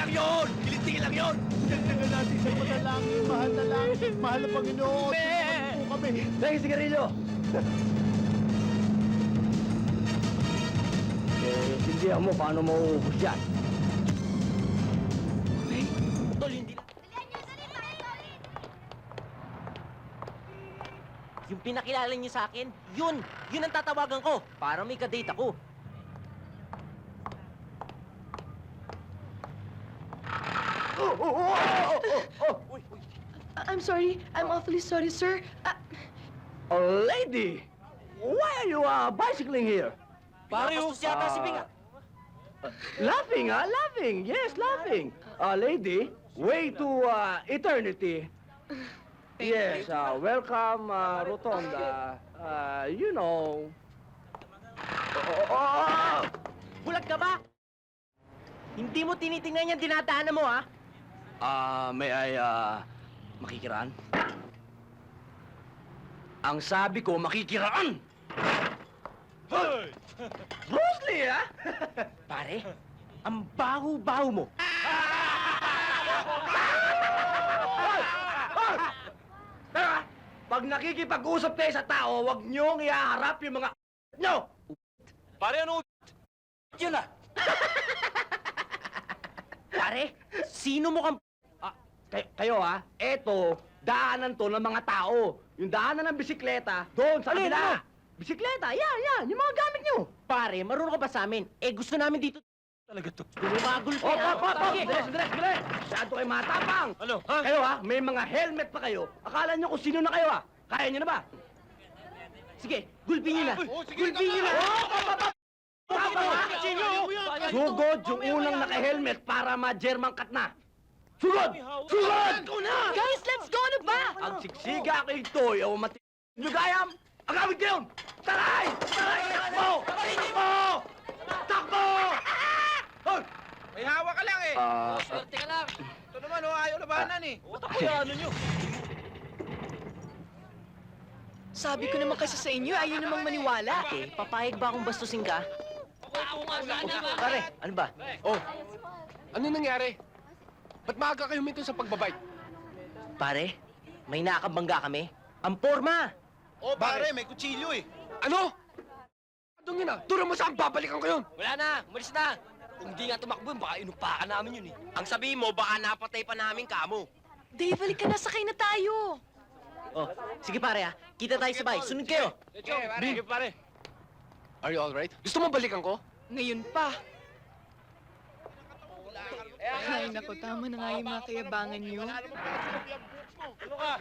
lang yun! Kilintingin lang yun! Dagdagan natin sa panalangin, mahal na lang. Mahal na Panginoon. Be! Tulungan po kami. Thank you, sigarilyo! eh, sindihan mo paano mauubos yan. Tol, hindi na... Yung pinakilala niyo sa akin, yun! Yun ang tatawagan ko para may kadate ako. Oh, oh, oh, oh, oh, oh, Uy, uy. I'm sorry. I'm awfully sorry, sir. Ah, Oh, lady! Why are you uh, bicycling here? Pare, oh, yata si laughing, ah? Laughing. Yes, laughing. Uh, lady, way to uh, eternity. yes, uh, welcome, uh, Rotonda. Uh, you know. Oh, oh, oh, oh! Bulag ka ba? Hindi mo tinitingnan yung dinadaanan mo, ha? Ah, may I, uh, makikiraan? Ang sabi ko, makikiraan! Hey! Bruce Lee, ah! Pare, ang baho-baho mo. Tara, pag nakikipag-usap kayo sa tao, huwag niyong ihaharap yung mga nyo! Pare, ano? Yun ah. Pare, sino mo kang... Ah, kay- kayo ha, eto, daanan to ng mga tao. Yung daanan ng bisikleta, doon sa Alin, kabila. ano? Bisikleta, yan, yan, yung mga gamit nyo. Pare, marunong ka ba sa amin? Eh, gusto namin dito... Talaga to. Gumagulpi, Oh, ha? pop, pop, pop! Bilis, bilis, bilis! Masyado kayo matapang! Ano, ha? Kayo ha, may mga helmet pa kayo. Akala nyo kung sino na kayo ha. Kaya nyo na ba? Sige, gulpin niyo na. Gulpin niyo na. Oh! Tapang ha! Sugod yung unang naka-helmet para ma-German cut na. Sugod! Sugod! guys, let's go! Ano ba? Ang siksiga kay Toy o mati... Nyo gayam! Agawid kayo! Taray! Taray! Takbo! Takbo! Takbo! Hoy! May hawak ka lang eh. Ah, Swerte ka lang. Ito naman, oh, ayaw labanan eh. Ba't ako ano nyo? Sabi ko naman kasi sa inyo, ayaw namang maniwala. Eh, papayag ba akong bastusin ka? pare, Ano ba? Oh, ano nangyari? Ba't maaga kayo huminto sa pagbabike? Pare, may nakabangga kami. Ang porma! Oh, pare, may kutsilyo eh. Ano? Adong yun ah, turo mo saan babalikan ko yun! Wala na, umalis na. Kung di nga tumakbo, baka inupakan namin yun eh. Ang sabihin mo, baka napatay pa namin kamo. Dave, halika na, sakay na tayo. Oh, sige pare ha, kita tayo sabay. Sunod kayo. Sige, pare. Are you alright? Gusto mo balikan ko? Ngayon pa. Ay, naku, tama na nga yung mga kayabangan niyo. Ano ka?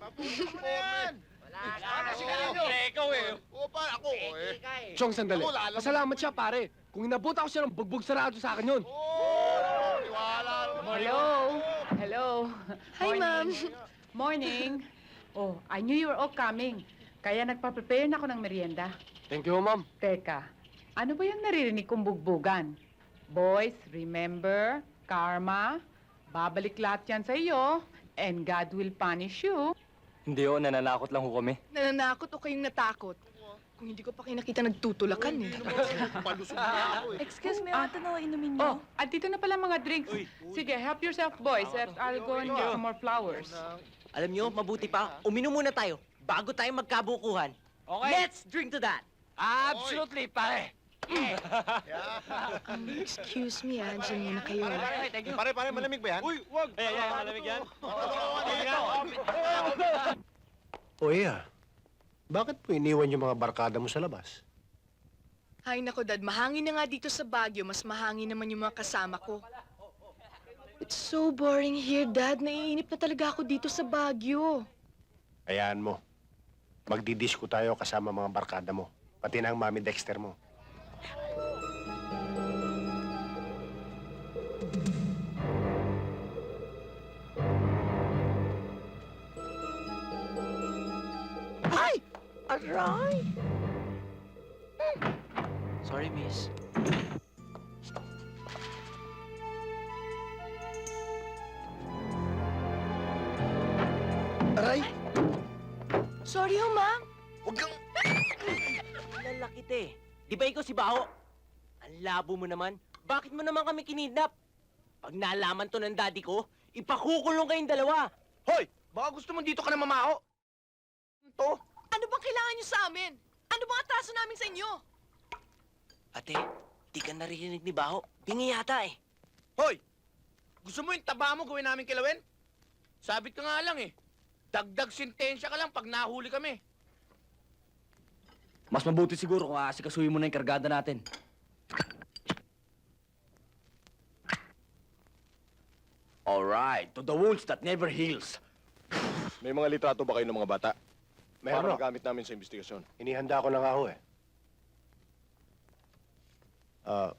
Papunan! Ano si Kalino? Ikaw eh. Oo, pa, ako eh. Chong, sandali. Ako, lalo- Pasalamat siya, pare. Kung inabot ako siya ng bugbog sarado sa akin yun. Oo, naman. Hello? Hello? Hi, ma'am. Morning. Oh, I knew you were all coming. Kaya nagpa-prepare na ako ng merienda. Thank you, ma'am. Teka, ano ba yung naririnig kong bugbugan? Boys, remember, karma, babalik lahat yan sa iyo, and God will punish you. Hindi oh, nananakot lang ho kami. Nananakot o kayong natakot? Kung hindi ko pa kayo nakita nagtutulakan eh. Palusog na ako eh. Excuse me, Ah. ate na inumin Oh, at dito na pala mga drinks. Sige, help yourself, boys, at I'll go and get some more flowers. Alam nyo, mabuti pa, uminom muna tayo bago tayo magkabukuhan. Okay. Let's drink to that. Absolutely, pare. Um, excuse me, ah. Diyan muna kayo. ah. Pare, pare, malamig ba yan? Uy, wag! Ay, ay, malamig yan. O iya, bakit mo iniwan yung mga barkada mo sa labas? Ay, naku, Dad. Mahangin na nga dito sa Baguio. Mas mahangin naman yung mga kasama ko. It's so boring here, Dad. Naiinip na talaga ako dito sa Baguio. Hayaan mo. Magdidisco tayo kasama mga barkada mo. Pati na ang mami Dexter mo. Aray! Sorry, miss. Aray! Sorry ho, ma'am. Huwag kang... Lalaki te. Di ba ikaw si Baho? Ang labo mo naman. Bakit mo naman kami kinidnap? Pag nalaman to ng daddy ko, ipakukulong kayong dalawa. Hoy! Baka gusto mo dito ka na mamaho? To? Ano bang kailangan niyo sa amin? Ano bang atraso namin sa inyo? Ate, di ka narinig ni Baho. Bingi yata eh. Hoy! Gusto mo yung taba mo gawin namin kilawin? Sabit ka nga lang eh. Dagdag sentensya ka lang pag nahuli kami. Mas mabuti siguro kung aasikasuhin mo na yung kargada natin. Alright, to the wounds that never heals. May mga litrato ba kayo ng mga bata? Meron Para ho. magamit namin sa investigasyon. Inihanda ko na nga ho eh. Ah,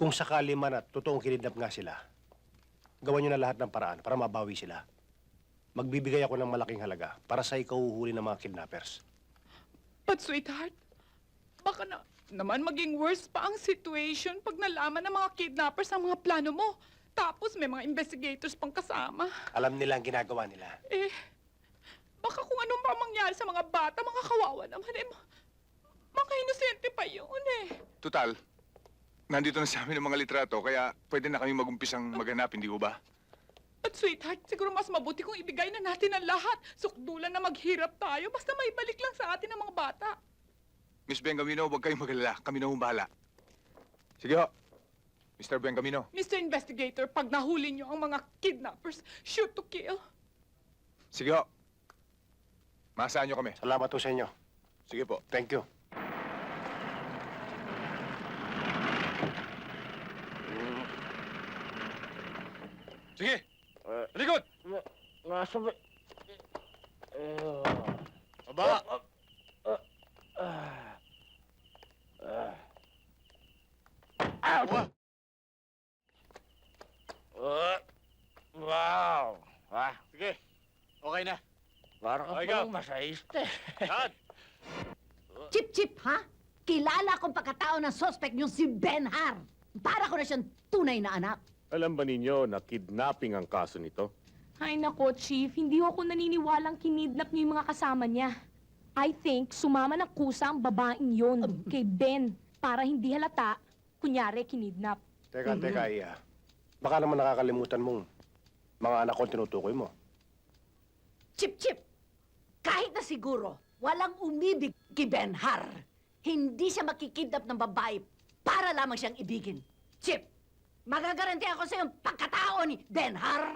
kung sakali man at totoong kinidnap nga sila, gawan nyo na lahat ng paraan para mabawi sila. Magbibigay ako ng malaking halaga para sa ikahuhuli ng mga kidnappers. But sweetheart, baka na naman maging worse pa ang situation pag nalaman ng mga kidnappers ang mga plano mo. Tapos may mga investigators pang kasama. Alam nila ang ginagawa nila. Eh, baka kung anong pa mangyari sa mga bata, mga kawawa naman eh. ma- Mga inosente pa yun eh. Total, nandito na sa amin ang mga litrato, kaya pwede na kami magumpisang maghanap, hindi ko ba? At sweetheart, siguro mas mabuti kung ibigay na natin ang lahat. Sukdulan na maghirap tayo, basta may balik lang sa atin ang mga bata. Miss Bengamino, huwag kayong magalala. Kami na humbala. Sige ho. Mr. Bengamino. Mr. Investigator, pag nahuli niyo ang mga kidnappers, shoot to kill. Sige ho. Maasahan niyo kami. Salamat po sa inyo. Sige po. Thank you. Sige! Likod! Nasa ba... Aba! Ow! Uh, wow! Ah, Sige. Okay na. parang Go. masahiste. Yan! Chip Chip, ha? Kilala kong pagkatao ng suspect yung si Ben Har. Para ko na siyang tunay na anak. Alam ba ninyo na kidnapping ang kaso nito? Ay nako, Chief. Hindi ako naniniwalang kinidnap niyo yung mga kasama niya. I think sumama ng kusa ang babaeng yon kay Ben para hindi halata, kunyari kinidnap. Teka, teka, Iya. Baka naman nakakalimutan mong mga anak ko ang tinutukoy mo. Chip Chip, kahit na siguro walang umibig kay Ben Har, hindi siya makikidnap ng babae para lamang siyang ibigin. Chip, magagaranti ako sa yung pagkatao ni Ben Har.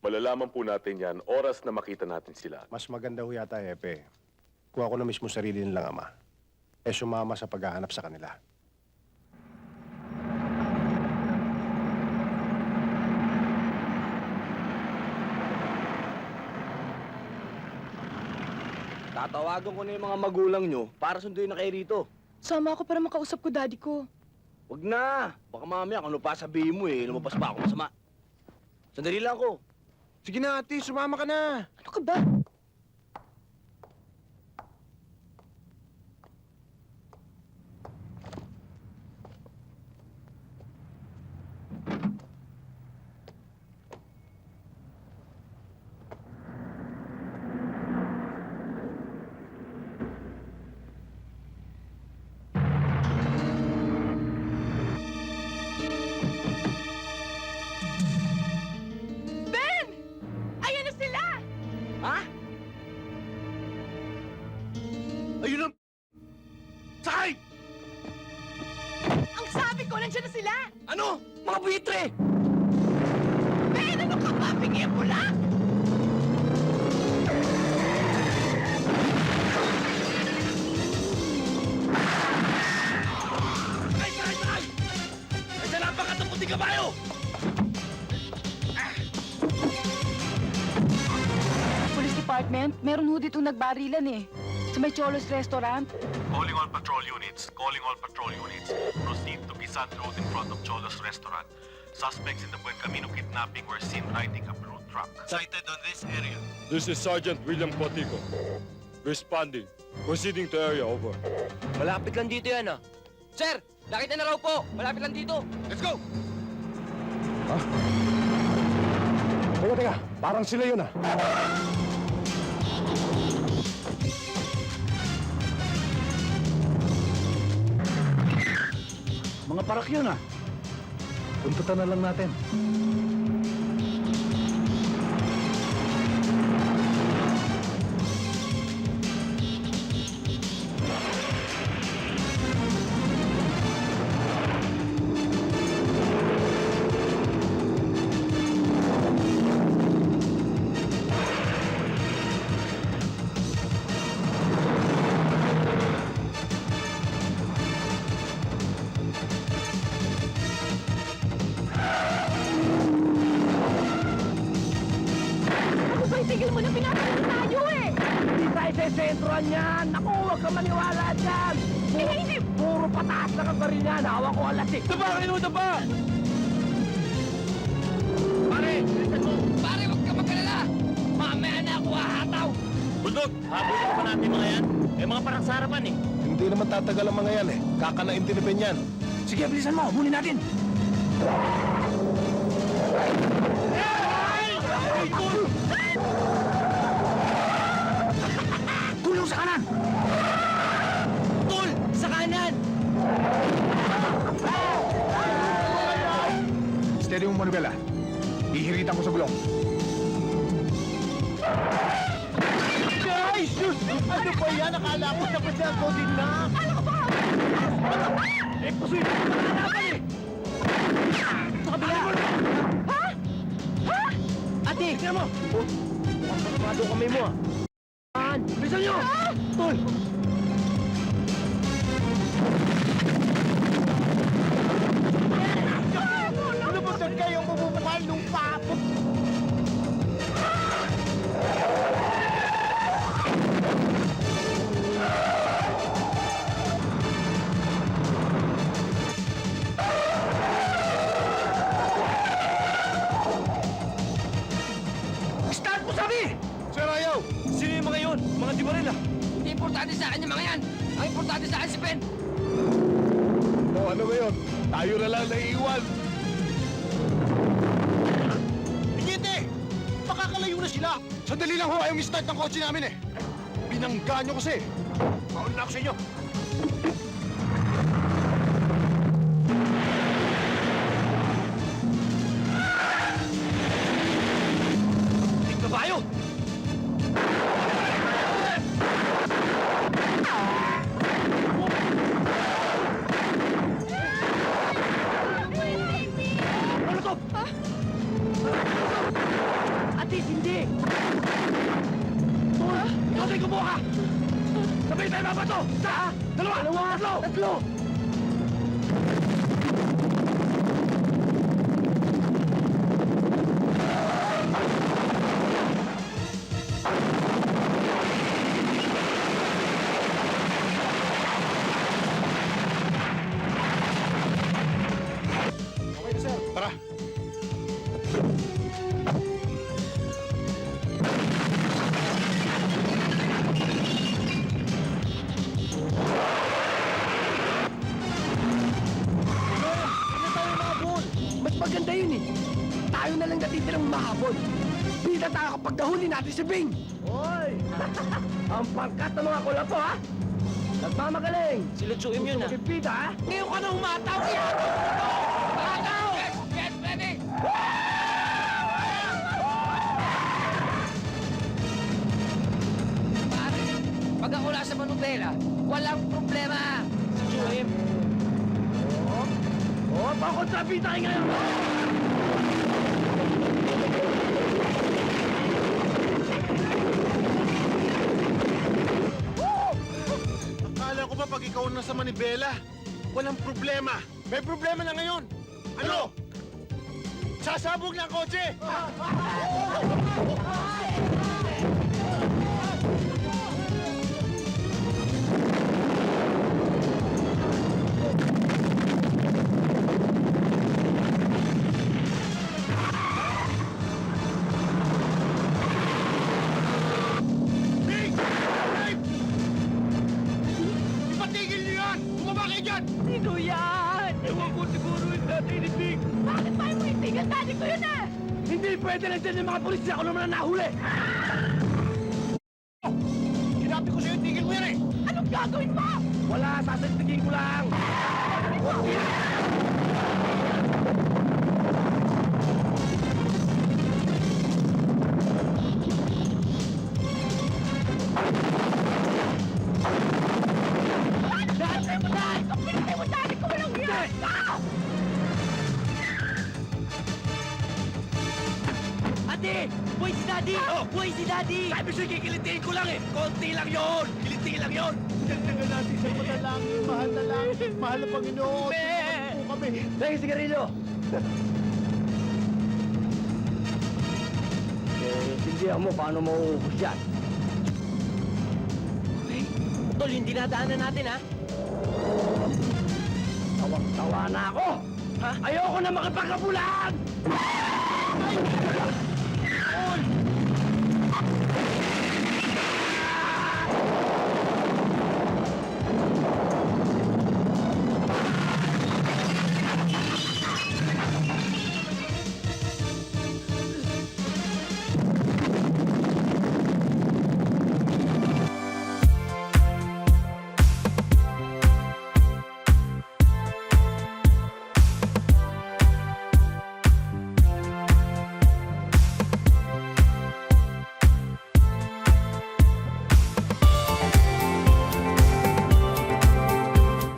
Malalaman po natin yan oras na makita natin sila. Mas maganda ho yata, Epe. Kung ako na mismo sarili nilang ama, eh sumama sa paghahanap sa kanila. Tatawagan ko na yung mga magulang nyo para sunduin na kayo rito. Sama ako para makausap ko daddy ko. Wag na! Baka mamaya kung ano pa sabihin mo eh, lumabas pa ako masama. Sandali lang ko. Sige na, ate. Sumama ka na. Ano ka ba? Buitre! Ben, ano ka ba? Bigyan mo lang! Ay, sakay, sakay! Ay, sa napakataputing kabayo! Police Department, meron ho dito nagbarilan eh. Sa may Cholos Restaurant. Calling all patrol units. Calling all patrol units. Proceed to Pisan Road in front of Cholos Restaurant. Suspects in the Buen Camino kidnapping were seen riding a blue truck. Sighted on this area. This is Sergeant William Potico. Responding. Proceeding to area, over. Malapit lang dito yan ah. Sir, nakita na raw po. Malapit lang dito. Let's go! Teka, teka. Parang sila yun ah. Mga parak yun ah. Puntutan na lang natin. Ako Bulldog, habulin pa natin mga yan. Eh, mga parang sa harapan eh. Hindi naman tatagal ang mga yan eh. Kakanain tinipin yan. Sige, bilisan mo! Bulin natin! Tulong sa kanan! Tol! Sa kanan! Steady mo, Manuela. Ihiritan ko sa gulong. Ay, sus! Ano ba yan? Akala ko na ako din na. Eh, pusoy! Nakalaban eh! Sa kabila! Ha? Ha? Ate! Tingnan mo! Oh, Pasmado kami mo ah! Bilisan nyo! Tol! Sandali lang ho, ayaw start ng kotse namin eh. Binangga nyo kasi. Mauna sa inyo. Kumuha! Sabay tayo mabato! Sa? Dalawa! Dalawa! Tatlo! Tatlo! Tayo na lang natitirang mahabol. Bida tayo kapag nahuli natin si Bing. Hoy! Ang pangkat ng mga kulapo ha? Nagmamagaling. Sila Chuim yun ah! Bida ha? Ngayon ka na humataw! Iyato mo na to! Humataw! Yes! Yes, ready! Pare, pag ako nasa Manubela, walang problema! Si Chuim! Oh, pakontrabida kayo ngayon. Na sa Manibela, walang problema. May problema na ngayon. Ano? Sasabog ang kotse! mga polis ako naman ang nahuli. Sinabi ko sa'yo, tigil mo yan eh! Anong gagawin mo? Wala, sasantigin ko lang. Mahal na Panginoon. Be! Po kami. Thank you, sigarilyo. eh, tindihan mo paano mauubos yan. Tol, yung dinadaanan natin, ha? Tawang-tawa na ako! Ha? Ayoko na makipagkabulan!